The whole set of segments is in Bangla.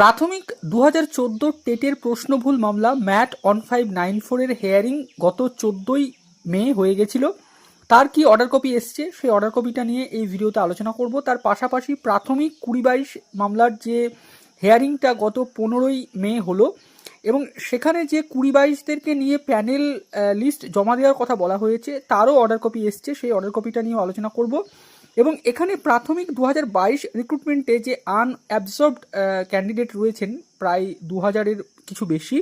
প্রাথমিক দু হাজার চোদ্দ টেটের প্রশ্নভুল মামলা ম্যাট ওয়ান ফাইভ নাইন ফোরের হেয়ারিং গত চোদ্দোই মে হয়ে গেছিল। তার কি অর্ডার কপি এসছে? সেই অর্ডার কপিটা নিয়ে এই ভিডিওতে আলোচনা করব। তার পাশাপাশি প্রাথমিক কুড়ি বাইশ মামলার যে হেয়ারিংটা গত পনেরোই মে হলো এবং সেখানে যে কুড়ি বাইশদেরকে নিয়ে প্যানেল লিস্ট জমা দেওয়ার কথা বলা হয়েছে, তারও অর্ডার কপি এসছে। সেই অর্ডার কপিটা নিয়ে আলোচনা করব। এবং এখানে প্রাথমিক দু হাজার বাইশ রিক্রুটমেন্টে যে আনঅ্যাবজর্বড ক্যান্ডিডেট রয়েছেন, প্রায় দু হাজারের কিছু বেশি,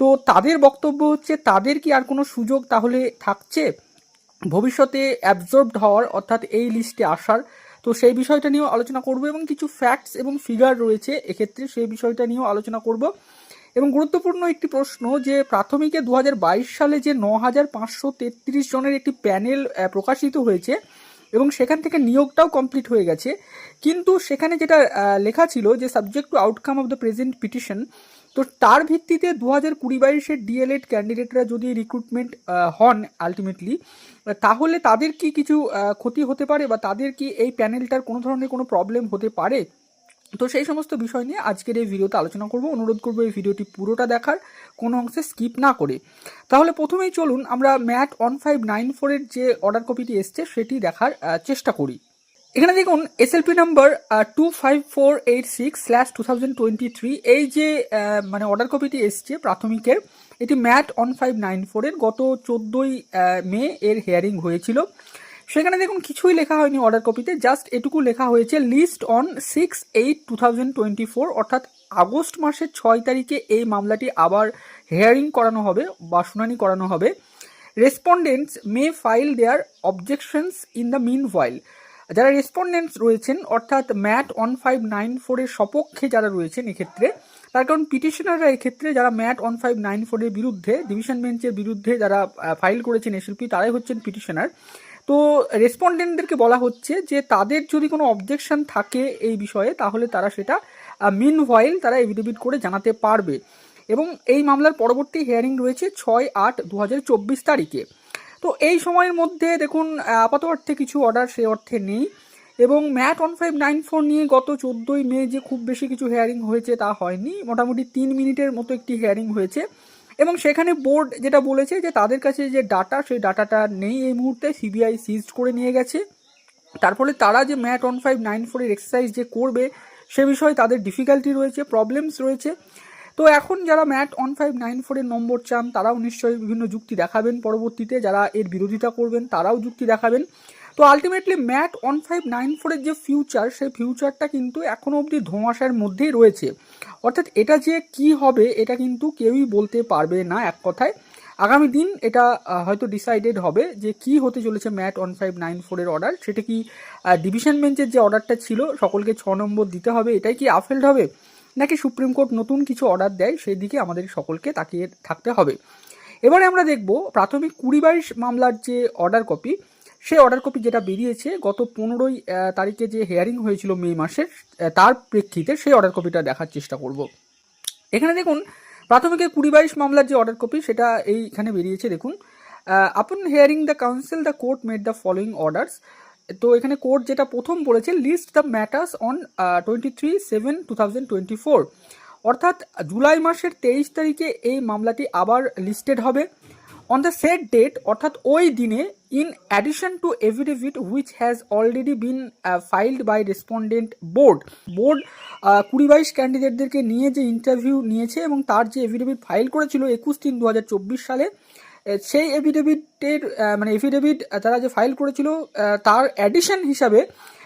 তো তাদের বক্তব্য হচ্ছে, তাদের কি আর কোনো সুযোগ তাহলে থাকছে? ভবিষ্যতে অ্যাবজর্বড হওয়ার, অর্থাৎ এই লিস্টে আসার, তো সেই বিষয়টা নিয়েও আলোচনা করব এবং কিছু ফ্যাক্টস এবং ফিগার রয়েছে, এক্ষেত্রে সেই বিষয়টা নিয়েও আলোচনা করব। এবং গুরুত্বপূর্ণ একটি প্রশ্ন যে, প্রাথমিকে দু হাজার বাইশ সালে যে ন হাজার পাঁচশো তেত্রিশ জনের একটি প্যানেল প্রকাশিত হয়েছে এবং সেখান থেকে নিয়োগটাও কমপ্লিট হয়ে গেছে। কিন্তু সেখানে যেটা লেখা ছিল যে subject to outcome of the present petition তো তার ভিত্তিতে দু হাজার কুড়ি বাইশের ডিএলএড ক্যান্ডিডেটরা যদি রিক্রুটমেন্ট হন আলটিমেটলি তাহলে তাদের কি কিছু ক্ষতি হতে পারে বা তাদের কি এই প্যানেলটার কোনো ধরনের কোনো প্রবলেম হতে পারে? তো সেই সমস্ত বিষয় নিয়ে আজকের এই ভিডিওতে আলোচনা করব। অনুরোধ করব এই ভিডিওটি পুরোটা দেখার, কোনো অংশে স্কিপ না করে। তাহলে প্রথমেই চলুন, আমরা ম্যাট ওয়ান ফাইভ নাইন ফোরের যে অর্ডার কপিটি এসছে, সেটি দেখার চেষ্টা করি। এখানে দেখুন SLP number two five four eight six slash two thousand twenty three এই যে মানে অর্ডার কপিটি এসছে প্রাথমিকের, এটি ম্যাট ওয়ান ফাইভ নাইন ফোরের গত চোদ্দোই মে এর হেয়ারিং হয়েছিল। সেখানে দেখুন কিছুই লেখা হয়নি অর্ডার কপিতে জাস্ট এটুকু লেখা হয়েছে list on six eight two thousand twenty four অর্থাৎ আগস্ট মাসের ছয় তারিখে এই মামলাটি আবার হেয়ারিং করানো হবে বা শুনানি করানো হবে। Respondents may file their objections in the meanwhile যারা রেসপন্ডেন্টস রয়েছেন, অর্থাৎ ম্যাট ওয়ান ফাইভ নাইন ফোরের সপক্ষে যারা রয়েছেন এক্ষেত্রে, তার কারণ পিটিশনাররা এক্ষেত্রে যারা ম্যাট ওয়ান ফাইভ নাইন ফোরের বিরুদ্ধে ডিভিশন বেঞ্চের বিরুদ্ধে যারা ফাইল করেছেন এসএলপি তারাই হচ্ছেন পিটিশনার তো রেসপন্ডেন্টদেরকে বলা হচ্ছে যে, তাদের যদি কোনো অবজেকশন থাকে এই বিষয়ে, তাহলে তারা সেটা মিন ওয়াইল তারা এভিডেভিট করে জানাতে পারবে। এবং এই মামলার পরবর্তী হিয়ারিং রয়েছে ছয় আট দু তারিখে। তো এই সময়ের মধ্যে দেখুন আপাত অর্থে কিছু অর্ডার সে অর্থে নেই। এবং MAT one five nine four নিয়ে গত চোদ্দোই মে যে খুব বেশি কিছু হেয়ারিং হয়েছে তা হয়নি। মোটামুটি তিন মিনিটের মতো একটি হেয়ারিং হয়েছে। এবং সেখানে বোর্ড যেটা বলেছে যে তাদের কাছে যে ডাটা, সেই ডাটাটা নেই এই মুহূর্তে, সিবিআই সিজ করে নিয়ে গেছে। তার ফলে তারা যে ম্যাট ওয়ান ফাইভ নাইন ফোরের এক্সারসাইজ যে করবে, সে বিষয়ে তাদের ডিফিকাল্টি রয়েছে প্রবলেমস রয়েছে। তো এখন যারা ম্যাট ওয়ান ফাইভ নাইন ফোরের নম্বর চান, তারাও নিশ্চয়ই বিভিন্ন যুক্তি দেখাবেন পরবর্তীতে। যারা এর বিরোধিতা করবেন, তারাও যুক্তি দেখাবেন। তো ultimately MAT one five nine ফোরের যে ফিউচার সেই ফিউচারটা কিন্তু এখনও অবধি ধোঁয়াশার মধ্যেই রয়েছে। অর্থাৎ এটা যে কি হবে, এটা কিন্তু কেউই বলতে পারবে না এক কথায়। আগামী দিন এটা হয়তো ডিসাইডেড হবে যে কি হতে চলেছে ম্যাট ওয়ান ফাইভ নাইন ফোরের অর্ডার সেটা কি ডিভিশন বেঞ্চের যে অর্ডারটা ছিল, সকলকে ছ নম্বর দিতে হবে, এটাই কি আফেল্ড হবে? নাকি সুপ্রিম কোর্ট নতুন কিছু অর্ডার দেয় সেই দিকে আমাদের সকলকে তাকিয়ে থাকতে হবে। এবারে আমরা দেখব, প্রাথমিক কুড়ি বাইশ মামলার যে অর্ডার কপি সেই অর্ডার কপি যেটা বেরিয়েছে গত পনেরোই তারিখে যে হেয়ারিং হয়েছিল মে মাসের তার প্রেক্ষিতে সেই অর্ডার কপিটা দেখার চেষ্টা করব। এখানে দেখুন প্রাথমিকের কুড়ি বাইশ মামলার যে অর্ডার কপি সেটা এইখানে বেরিয়েছে, দেখুন। Upon hearing the counsel the court made the following orders তো এখানে কোর্ট যেটা প্রথম বলেছে list the matters on twenty three seven two thousand twenty four অর্থাৎ জুলাই মাসের তেইশ তারিখে এই মামলাটি আবার লিস্টেড হবে। অন দ্য সেট ডেট অর্থাৎ ওই দিনে in addition to affidavit which has already been filed by respondent board board কুড়ি বাইশ ক্যান্ডিডেটদেরকে নিয়ে যে ইন্টারভিউ নিয়েছে এবং তার যে এভিডেভিট ফাইল করেছিল একুশ তিন দু সালে সেই এভিডেভিটের মানে এভিডেভিট তারা যে ফাইল করেছিল তার অ্যাডিশন হিসাবে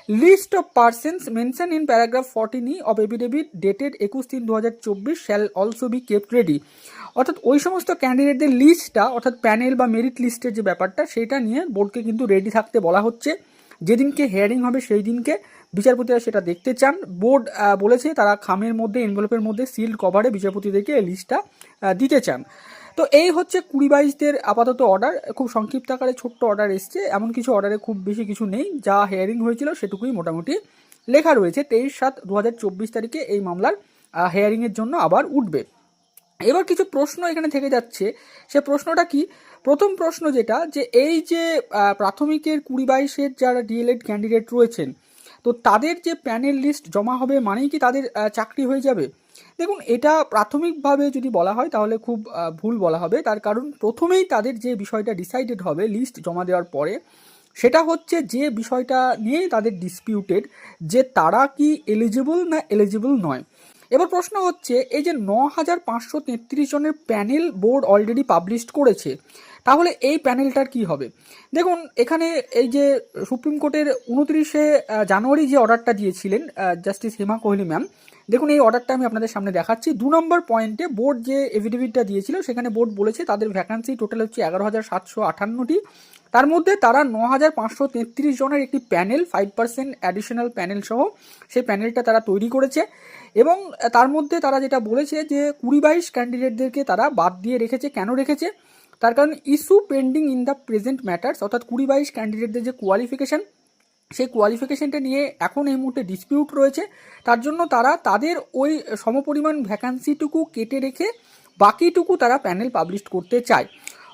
list of persons mention in paragraph fourteen of affidavit dated একুশ তিন দু হাজার চব্বিশ shall also be kept ready. অর্থাৎ ওই সমস্ত ক্যান্ডিডেটদের লিস্টটা, অর্থাৎ প্যানেল বা মেরিট লিস্টের যে ব্যাপারটা, সেটা নিয়ে বোর্ডকে কিন্তু রেডি থাকতে বলা হচ্ছে। যেদিনকে হেয়ারিং হবে সেই দিনকে বিচারপতিরা সেটা দেখতে চান। বোর্ড বলেছে তারা খামের মধ্যে এনভেলপের মধ্যে সিল্ড কভারে বিচারপতিদেরকে লিস্টটা দিতে চান। তো এই হচ্ছে কুড়ি বাইশদের আপাতত অর্ডার খুব সংক্ষিপ্ত আকারে ছোট্ট অর্ডার এসছে। এমন কিছু অর্ডারে খুব বেশি কিছু নেই। যা হেয়ারিং হয়েছিল সেটুকুই মোটামুটি লেখা রয়েছে। তেইশ সাত দু তারিখে এই মামলার হেয়ারিংয়ের জন্য আবার উঠবে। এবার কিছু প্রশ্ন এখানে থেকে যাচ্ছে। সে প্রশ্নটা কি? প্রথম প্রশ্ন যেটা, যে এই যে প্রাথমিকের কুড়ি বাইশের যারা ডিএলএড ক্যান্ডিডেট রয়েছেন, তো তাদের যে প্যানেল লিস্ট জমা হবে মানেই কি তাদের চাকরি হয়ে যাবে? দেখুন, এটা প্রাথমিকভাবে যদি বলা হয়, তাহলে খুব ভুল বলা হবে। তার কারণ প্রথমেই তাদের যে বিষয়টা ডিসাইডেড হবে লিস্ট জমা দেওয়ার পরে, সেটা হচ্ছে যে বিষয়টা নিয়েই তাদের ডিসপিউটেড যে তারা কি এলিজিবল না এলিজিবল নয়। এবার প্রশ্ন হচ্ছে, এই যে ন হাজার পাঁচশো তেত্রিশ জনের প্যানেল বোর্ড অলরেডি পাবলিশ করেছে, তাহলে এই প্যানেলটার কি হবে? দেখুন, এখানে এই যে সুপ্রিম কোর্টের উনত্রিশে জানুয়ারি যে অর্ডারটা দিয়েছিলেন জাস্টিস হেমা কোহলি ম্যাম দেখুন, এই অর্ডারটা আমি আপনাদের সামনে দেখাচ্ছি। দু নম্বর পয়েন্টে বোর্ড যে এফিডেভিটটা দিয়েছিল, সেখানে বোর্ড বলেছে তাদের ভ্যাকান্সি টোটাল হচ্ছে এগারো হাজার সাতশো আটান্নটি। তার মধ্যে তারা ন হাজার পাঁচশো তেত্রিশ জনের একটি panel five percent additional panel সহ সেই প্যানেলটা তারা তৈরি করেছে। এবং তার মধ্যে তারা যেটা বলেছে যে, কুড়ি বাইশ ক্যান্ডিডেটদেরকে তারা বাদ দিয়ে রেখেছে। কেন রেখেছে? তার কারণ issue pending in the present matters অর্থাৎ কুড়ি বাইশ ক্যান্ডিডেটদের যে কোয়ালিফিকেশন সেই কোয়ালিফিকেশনটা নিয়ে এখন এই মুহূর্তে ডিসপিউট রয়েছে। তার জন্য তারা তাদের ওই সমপরিমাণ ভ্যাকান্সিটুকু কেটে রেখে বাকিটুকু তারা প্যানেল পাবলিশ করতে চায়।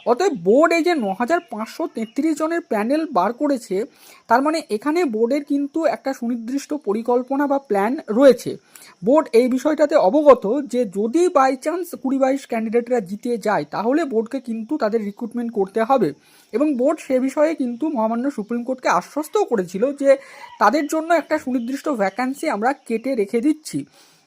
অতএব বোর্ড এই যে ন হাজার পাঁচশো তেত্রিশ জনের প্যানেল বার করেছে, তার মানে এখানে বোর্ডের কিন্তু একটা সুনির্দিষ্ট পরিকল্পনা বা প্ল্যান রয়েছে। বোর্ড এই বিষয়টাতে অবগত যে যদি বাই চান্স কুড়ি বাইশ ক্যান্ডিডেটরা জিতে যায়, তাহলে বোর্ডকে কিন্তু তাদের রিক্রুটমেন্ট করতে হবে। এবং বোর্ড সে বিষয়ে কিন্তু মহামান্য সুপ্রিম কোর্টকে আশ্বস্তও করেছিল যে তাদের জন্য একটা সুনির্দিষ্ট ভ্যাকান্সি আমরা কেটে রেখে দিচ্ছি।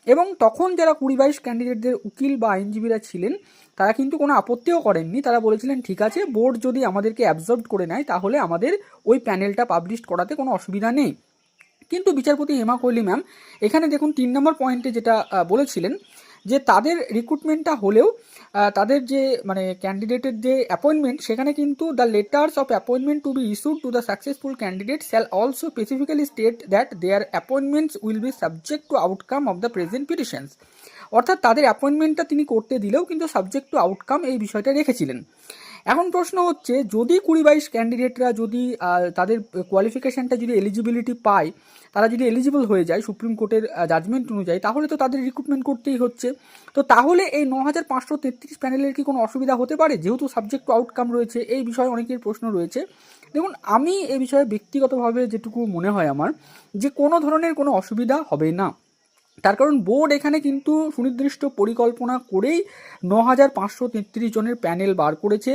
এবং তখন যারা কুড়ি বাইশ ক্যান্ডিডেটদের উকিল বা আইনজীবীরা ছিলেন, তারা কিন্তু কোনো আপত্তিও করেননি। তারা বলেছিলেন, ঠিক আছে, বোর্ড যদি আমাদেরকে অ্যাবজর্ব করে নেয়, তাহলে আমাদের ওই প্যানেলটা পাবলিশ করাতে কোনো অসুবিধা নেই। কিন্তু বিচারপতি হেমা কোহলি ম্যাম, এখানে দেখুন, তিন নম্বর পয়েন্টে যেটা বলেছিলেন যে তাদের রিক্রুটমেন্টটা হলেও তাদের যে মানে ক্যান্ডিডেটের যে অ্যাপয়েন্টমেন্ট সেখানে কিন্তু the letters of appointment to be issued to the successful candidate shall also specifically state that their appointments will be subject to outcome of the present petitions অর্থাৎ তাদের অ্যাপয়েন্টমেন্টটা তিনি করতে দিলেও কিন্তু সাবজেক্ট টু আউটকাম এই বিষয়টা রেখেছিলেন। এখন প্রশ্ন হচ্ছে, যদি কুড়ি বাইশ ক্যান্ডিডেটরা যদি তাদের কোয়ালিফিকেশানটা যদি এলিজিবিলিটি পায় তারা যদি এলিজিবল হয়ে যায় সুপ্রিম কোর্টের জাজমেন্ট অনুযায়ী, তাহলে তো তাদের রিক্রুটমেন্ট করতেই হচ্ছে। তো তাহলে এই ন হাজার পাঁচশো তেত্রিশ প্যানেলের কি কোনো অসুবিধা হতে পারে? যেহেতু সাবজেক্ট আউটকাম রয়েছে, এই বিষয়ে অনেকের প্রশ্ন রয়েছে। দেখুন, আমি এ বিষয়ে ব্যক্তিগতভাবে যেটুকু মনে হয় আমার, যে কোনো ধরনের কোনো অসুবিধা হবে না। তার কারণ বোর্ড এখানে কিন্তু সুনির্দিষ্ট পরিকল্পনা করেই ন হাজার পাঁচশো তেত্রিশ জনের প্যানেল বার করেছে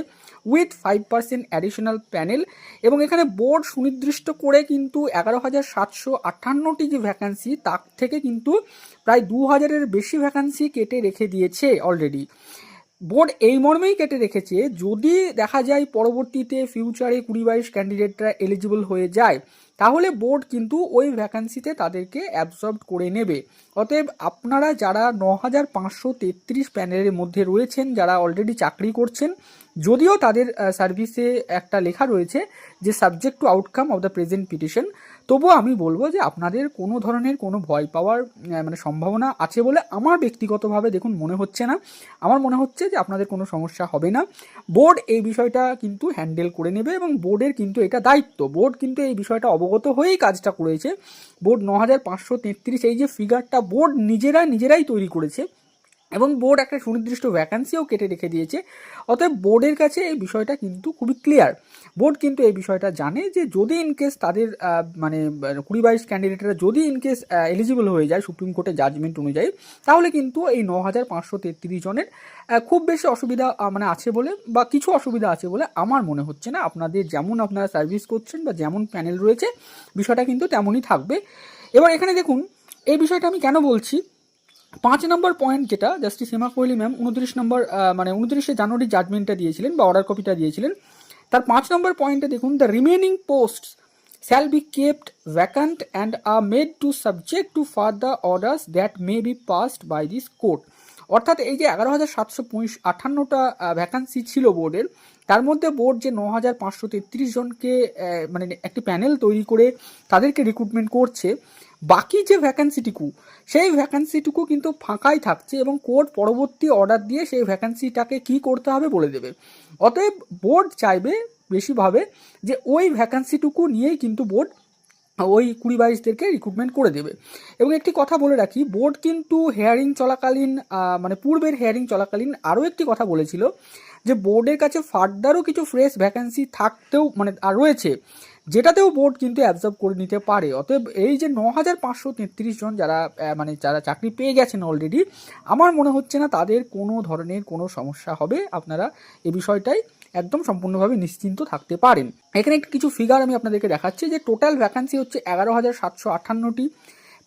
with five percent additional panel এবং এখানে বোর্ড সুনির্দিষ্ট করে কিন্তু এগারো হাজার সাতশো আটান্নটি যে ভ্যাকান্সি, তার থেকে কিন্তু প্রায় দু হাজারের বেশি ভ্যাকান্সি কেটে রেখে দিয়েছে অলরেডি বোর্ড এই মর্মেই কেটে রেখেছে, যদি দেখা যায় পরবর্তীতে ফিউচারে কুড়ি বাইশ ক্যান্ডিডেটরা এলিজিবল হয়ে যায়, তাহলে বোর্ড কিন্তু ওই ভ্যাকান্সিতে তাদেরকে অ্যাবজর্ব করে নেবে। অতএব আপনারা যারা ন হাজার পাঁচশো তেত্রিশ প্যানেলের মধ্যে রয়েছেন, যারা অলরেডি চাকরি করছেন, যদিও তাদের সার্ভিসে একটা লেখা রয়েছে যে subject to outcome of the present petition তবুও আমি বলব যে আপনাদের কোনো ধরনের কোনো ভয় পাওয়ার মানে সম্ভাবনা আছে বলে আমার ব্যক্তিগতভাবে দেখুন মনে হচ্ছে না। আমার মনে হচ্ছে যে আপনাদের কোনো সমস্যা হবে না। বোর্ড এই বিষয়টা কিন্তু হ্যান্ডেল করে নেবে এবং বোর্ডের কিন্তু এটা দায়িত্ব। বোর্ড কিন্তু এই বিষয়টা অবগত হয়েই কাজটা করেছে। বোর্ড ন হাজার পাঁচশো তেত্রিশ, এই যে ফিগারটা বোর্ড নিজেরা নিজেরাই তৈরি করেছে এবং বোর্ড একটা সুনির্দিষ্ট ভ্যাকান্সিও কেটে রেখে দিয়েছে। অতএব বোর্ডের কাছে এই বিষয়টা কিন্তু খুবই ক্লিয়ার বোর্ড কিন্তু এই বিষয়টা জানে যে যদি ইনকেস তাদের মানে কুড়ি বাইশ ক্যান্ডিডেটরা যদি ইনকেস এলিজিবল হয়ে যায় সুপ্রিম কোর্টের জাজমেন্ট অনুযায়ী, তাহলে কিন্তু এই ন হাজার পাঁচশো তেত্রিশ জনের খুব বেশি অসুবিধা মানে আছে বলে বা কিছু অসুবিধা আছে বলে আমার মনে হচ্ছে না। আপনাদের যেমন আপনারা সার্ভিস করছেন বা যেমন প্যানেল রয়েছে, বিষয়টা কিন্তু তেমনই থাকবে। এবার এখানে দেখুন, এই বিষয়টা আমি কেন বলছি? পাঁচ নম্বর পয়েন্ট যেটা জাস্টিস হেমা কোহলি ম্যাম উনত্রিশ নম্বর মানে উনত্রিশে জানুয়ারি জাজমেন্টটা দিয়েছিলেন বা অর্ডার কপিটা দিয়েছিলেন। তার পাঁচ নম্বর পয়েন্টে দেখুন the remaining post shall be kept vacant and are made to subject to further orders that may be passed by this court অর্থাৎ এই যে এগারো হাজার সাতশো আটান্নটা ভ্যাকান্সি ছিল বোর্ডের তার মধ্যে বোর্ড যে ন হাজার পাঁচশো তেত্রিশ জনকে মানে একটি প্যানেল তৈরি করে তাদেরকে রিক্রুটমেন্ট করছে। বাকি যে ভ্যাকেন্সিটুকু সেই ভ্যাকেন্সিটুকু কিন্তু ফাঁকাই থাকছে এবং কোর্ট পরবর্তী অর্ডার দিয়ে সেই ভ্যাকেন্সিটাকে কি করতে হবে বলে দেবে। অতএব বোর্ড চাইবে বেশিভাবে যে ওই ভ্যাকেন্সিটুকু নিয়েই কিন্তু বোর্ড ওই কুড়ি বাইশদেরকে রিক্রুটমেন্ট করে দেবে। এবং একটি কথা বলে রাখি বোর্ড কিন্তু হেয়ারিং চলাকালীন মানে পূর্বের হেয়ারিং চলাকালীন আরও একটি কথা বলেছিল যে বোর্ডের কাছে ফার্দারও কিছু ফ্রেশ ভ্যাকান্সি থাকতেও মানে রয়েছে। যেটাতেও বোর্ড কিন্তু অ্যাবজর্ব করে নিতে পারে। অতএব এই যে ন হাজার পাঁচশো তেত্রিশ জন যারা মানে যারা চাকরি পেয়ে গেছেন অলরেডি আমার মনে হচ্ছে না তাদের কোনো ধরনের কোনো সমস্যা হবে। আপনারা এ বিষয়টাই একদম সম্পূর্ণভাবে নিশ্চিন্ত থাকতে পারেন। এখানে একটু কিছু ফিগার আমি আপনাদেরকে দেখাচ্ছি যে টোটাল ভ্যাকান্সি হচ্ছে এগারো হাজার সাতশো আটান্নটি।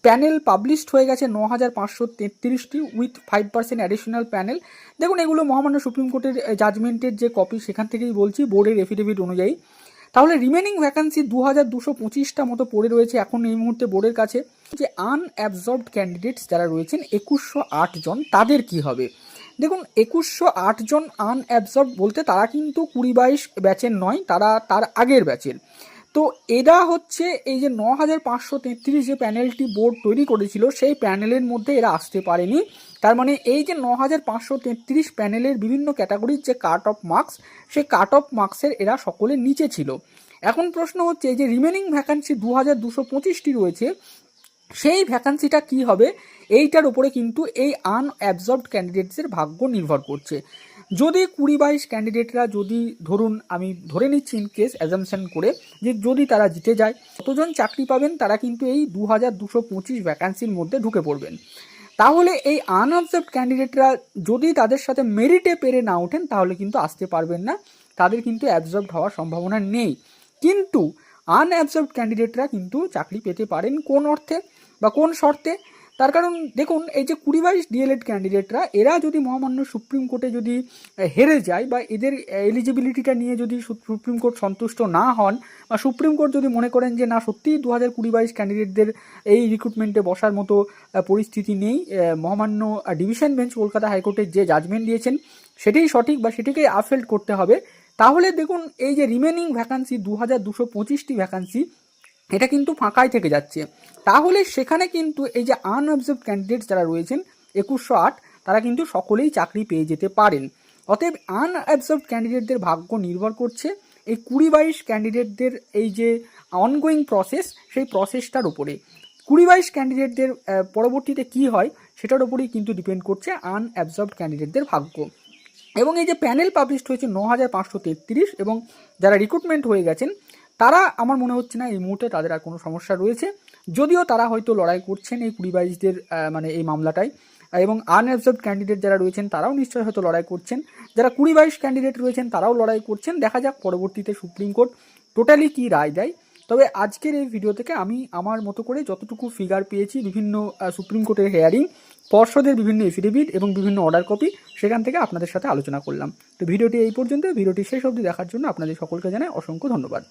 প্যানেল পাবলিশড হয়ে গেছে ন হাজার পাঁচশো তেত্রিশটি with five percent additional panel দেখুন, এগুলো মহামান্য সুপ্রিম কোর্টের জাজমেন্টের যে কপি সেখান থেকেই বলছি বোর্ডের এফিডেভিট অনুযায়ী। তাহলে রিমেনিং ভ্যাকান্সি দু হাজার দুশো পঁচিশটা মতো পড়ে রয়েছে এখন এই মুহূর্তে বোর্ডের কাছে। যে আনঅ্যাবজর্বড ক্যান্ডিডেটস যারা রয়েছেন, একুশশো আট জন, তাদের কি হবে? দেখুন, একুশশো আট জন আনঅ্যাবজর্ব বলতে তারা কিন্তু কুড়ি বাইশ ব্যাচের নয়, তারা তার আগের ব্যাচের তো এরা হচ্ছে এই যে ন হাজার পাঁচশো তেত্রিশ যে প্যানেলটি বোর্ড তৈরি করেছিল, সেই প্যানেলের মধ্যে এরা আসতে পারেনি। তার মানে এই যে ন হাজার পাঁচশো তেত্রিশ প্যানেলের বিভিন্ন ক্যাটাগরির যে কাট অফ মার্কস সেই কাট অফ মার্কসের এরা সকলের নিচে ছিল। এখন প্রশ্ন হচ্ছে যে রিমেনিং ভ্যাকান্সি দু হাজার দুশো পঁচিশটি রয়েছে, সেই ভ্যাকান্সিটা কি হবে? এইটার উপরে কিন্তু এই আনঅ্যাবজর্বড ক্যান্ডিডেটসের ভাগ্য নির্ভর করছে। যদি কুড়ি বাইশ ক্যান্ডিডেটরা যদি, ধরুন আমি ধরে নিচ্ছি ইন কেস অ্যাজামশন করে যে যদি তারা জিতে যায়, কতজন চাকরি পাবেন, তারা কিন্তু এই দু হাজার দুশো পঁচিশ ভ্যাকান্সির মধ্যে ঢুকে পড়বেন। তাহলে এই আনঅবজার্ভ ক্যান্ডিডেটরা যদি তাদের সাথে মেরিটে পেরে না ওঠেন, তাহলে কিন্তু আসতে পারবেন না। তাদের কিন্তু অ্যাবজর্ভ হওয়ার সম্ভাবনা নেই। কিন্তু আনঅ্যাবজর্ভ ক্যান্ডিডেটরা কিন্তু চাকরি পেতে পারেন কোন অর্থে বা কোন শর্তে? তার কারণ দেখুন, এই যে কুড়ি বাইশ ডিএলএড ক্যান্ডিডেটরা এরা যদি মহামান্য সুপ্রিম কোর্টে যদি হেরে যায় বা এদের এলিজিবিলিটিটা নিয়ে যদি সুপ্রিম কোর্ট সন্তুষ্ট না হন বা সুপ্রিম কোর্ট যদি মনে করেন যে না, সত্যিই দু হাজার কুড়ি বাইশ ক্যান্ডিডেটদের এই রিক্রুটমেন্টে বসার মতো পরিস্থিতি নেই মহামান্য ডিভিশন বেঞ্চ কলকাতা হাইকোর্টের যে জাজমেন্ট দিয়েছেন, সেটাই সঠিক বা সেটিকেই আফেল্ড করতে হবে। তাহলে দেখুন, এই যে রিমেনিং ভ্যাকান্সি দু হাজার দুশো পঁচিশটি ভ্যাকান্সি এটা কিন্তু ফাঁকাই থেকে যাচ্ছে। তাহলে সেখানে কিন্তু এই যে আনঅবজার্ভ ক্যান্ডিডেট যারা রয়েছেন, একুশশো আট, তারা কিন্তু সকলেই চাকরি পেয়ে যেতে পারেন। অতএব আনঅবজার্ভ ক্যান্ডিডেটদের ভাগ্য নির্ভর করছে এই কুড়ি বাইশ ক্যান্ডিডেটদের এই যে অনগোয়িং প্রসেস সেই প্রসেসটার উপরে। কুড়ি বাইশ ক্যান্ডিডেটদের পরবর্তীতে কি হয়, সেটার উপরেই কিন্তু ডিপেন্ড করছে আনঅ্যাবজর্ভ ক্যান্ডিডেটদের ভাগ্য। এবং এই যে প্যানেল পাবলিশড হয়েছে ন হাজার পাঁচশো তেত্রিশ এবং যারা রিক্রুটমেন্ট হয়ে গেছেন তারা, আমার মনে হচ্ছে না এই মুহূর্তে তাদের আর কোনো সমস্যা রয়েছে। যদিও তারা হয়তো লড়াই করছেন এই কুড়ি বাইশদের মানে এই মামলাটায়। এবং আনঅবজার্ভ ক্যান্ডিডেট যারা রয়েছেন, তারাও নিশ্চয়ই হয়তো লড়াই করছেন। যারা কুড়ি বাইশ ক্যান্ডিডেট রয়েছেন, তারাও লড়াই করছেন। দেখা যাক পরবর্তীতে সুপ্রিম কোর্ট টোটালি কী রায় দেয়। তবে আজকের এই ভিডিও থেকে আমি আমার মতো করে যতটুকু ফিগার পেয়েছি, বিভিন্ন সুপ্রিম কোর্টের হেয়ারিং পর্ষদের বিভিন্ন এফিডেভিট এবং বিভিন্ন অর্ডার কপি সেখান থেকে আপনাদের সাথে আলোচনা করলাম। তো ভিডিওটি এই পর্যন্ত, ভিডিওটি শেষ অবধি দেখার জন্য আপনাদের সকলকে জানাই অসংখ্য ধন্যবাদ।